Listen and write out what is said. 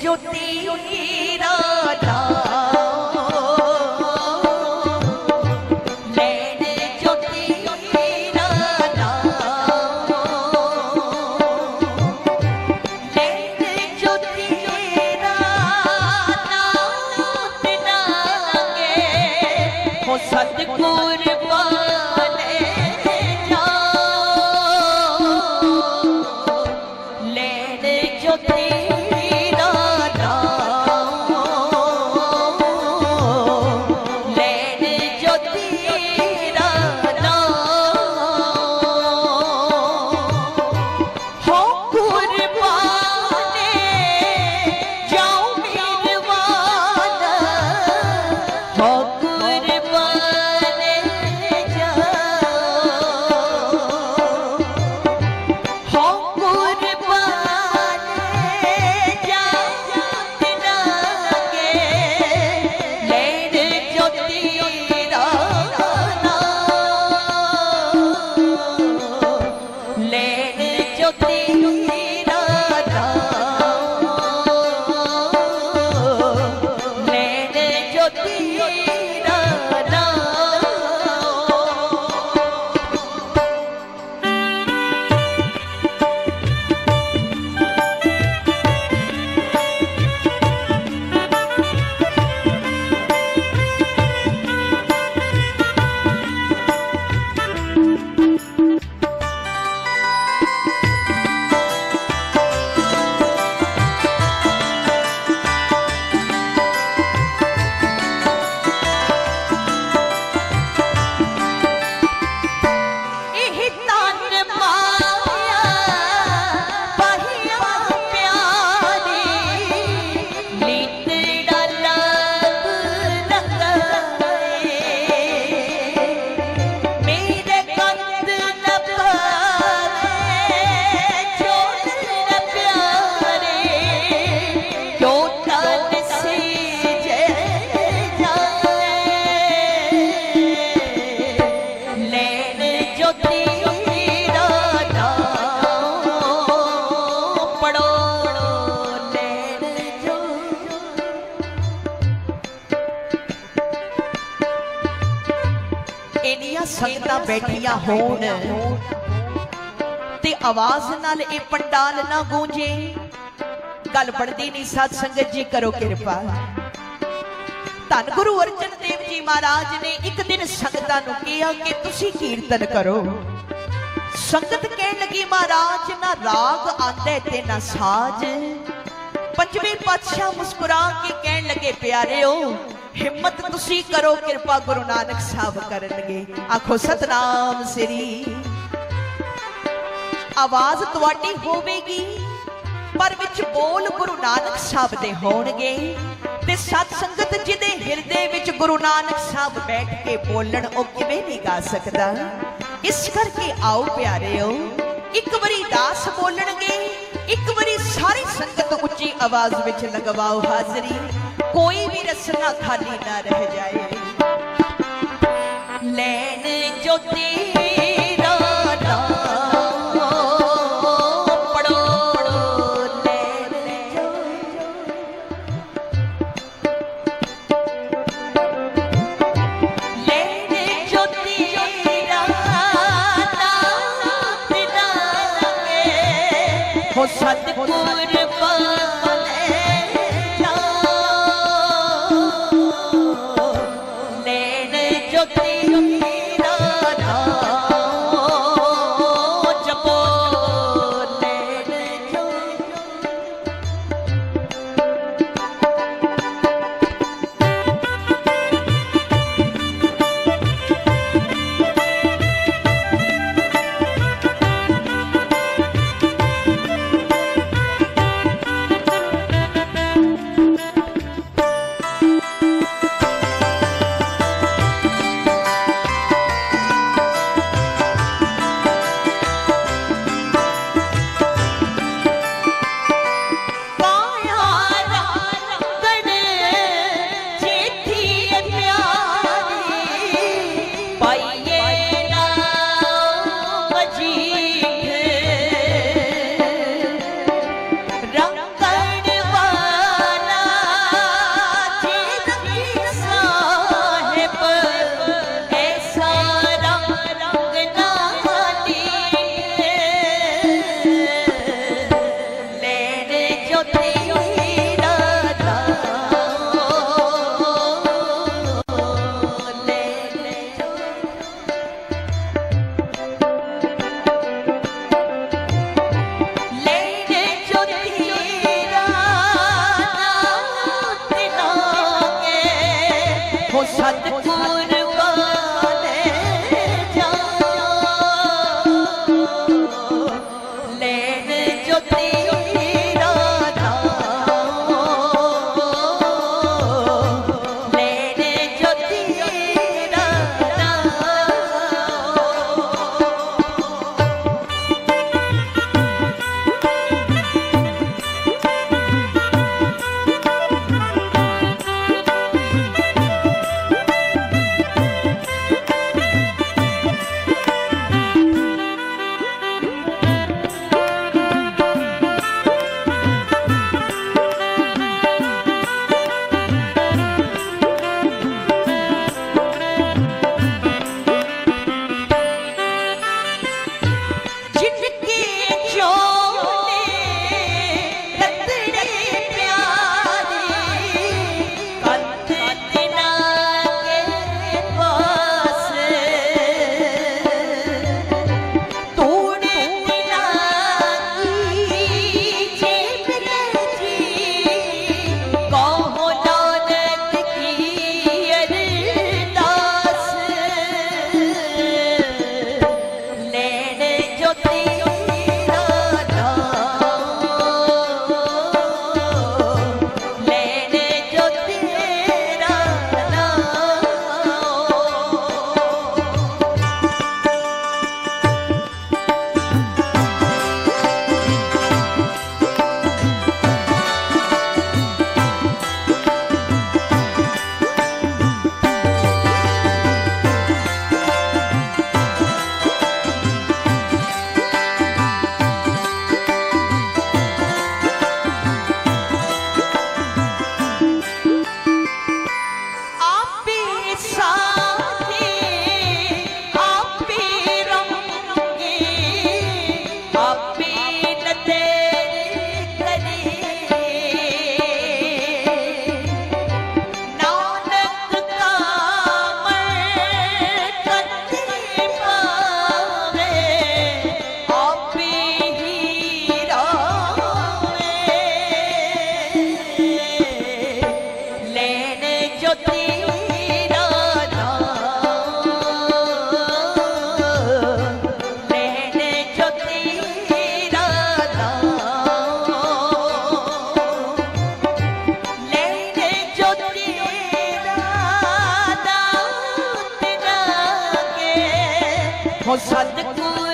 ज्योति राधा ਸੰਗਤਾਂ ਬੈਠੀਆਂ ਹੋਣ। ਤੇ ਆਵਾਜ਼ ਨਾਲ ਇਹ ਪੰਡਾਲ ਨਾ ਗੂੰਜੇ। ਗੱਲ ਬਣਦੀ ਨਹੀਂ, ਸਾਧ ਸੰਗਤ ਜੀ, ਕਰੋ ਕਿਰਪਾ। ਧੰਨ ਗੁਰੂ ਅਰਜਨ ਦੇਵ ਜੀ ਮਹਾਰਾਜ ਨੇ ਇੱਕ ਦਿਨ ਸੰਗਤਾਂ ਨੂੰ ਕਿਹਾ ਕਿ ਤੁਸੀਂ ਕੀਰਤਨ ਕਰੋ। ਸੰਗਤ ਕਹਿਣ ਲੱਗੀ, ਮਹਾਰਾਜ, ਨਾ ਰਾਗ ਆਂਦੇ ਤੇ ਨਾ ਸਾਜ। ਪੰਜਵੇਂ ਪਾਤਸ਼ਾਹ ਮੁਸਕਰਾ ਕੇ ਕਹਿਣ ਲੱਗੇ, ਪਿਆਰਿਓ ਹਿੰਮਤ ਤੁਸੀਂ ਕਰੋ, ਕਿਰਪਾ ਗੁਰੂ ਨਾਨਕ ਸਾਹਿਬ ਕਰਨਗੇ। ਆਖੋ, ਸਤਨਾਮ ਸ੍ਰੀ। ਆਵਾਜ਼ ਤੁਹਾਡੀ ਹੋਵੇਗੀ, ਪਰ ਵਿੱਚ ਬੋਲ ਗੁਰੂ ਨਾਨਕ ਸਾਹਿਬ ਦੇ ਹੋਣਗੇ। ਤੇ ਸਤ ਸੰਗਤ ਜਿਹਦੇ ਹਿਰਦੇ ਵਿੱਚ ਗੁਰੂ ਨਾਨਕ ਸਾਹਿਬ ਬੈਠ ਕੇ ਬੋਲਣ, ਉਹ ਕਿਵੇਂ ਨਹੀਂ ਗਾ ਸਕਦਾ? ਇਸ ਕਰਕੇ ਆਓ ਪਿਆਰਿਓ, ਇੱਕ ਵਾਰੀ ਦਾਸ ਬੋਲਣਗੇ, ਇੱਕ ਵਾਰੀ ਸਾਰੀ ਸੰਗਤ ਉੱਚੀ ਆਵਾਜ਼ ਵਿੱਚ ਲਗਵਾਓ ਹਾਜ਼ਰੀ। ਕੋਈ ਵੀ ਰਸਨਾ ਖਾਲੀ ਨਾ ਰਹਿ ਜਾਏ। ਲੈਣ ਜੋਤੀ ਰਾਧਾ ਪੜੋ सदगुरु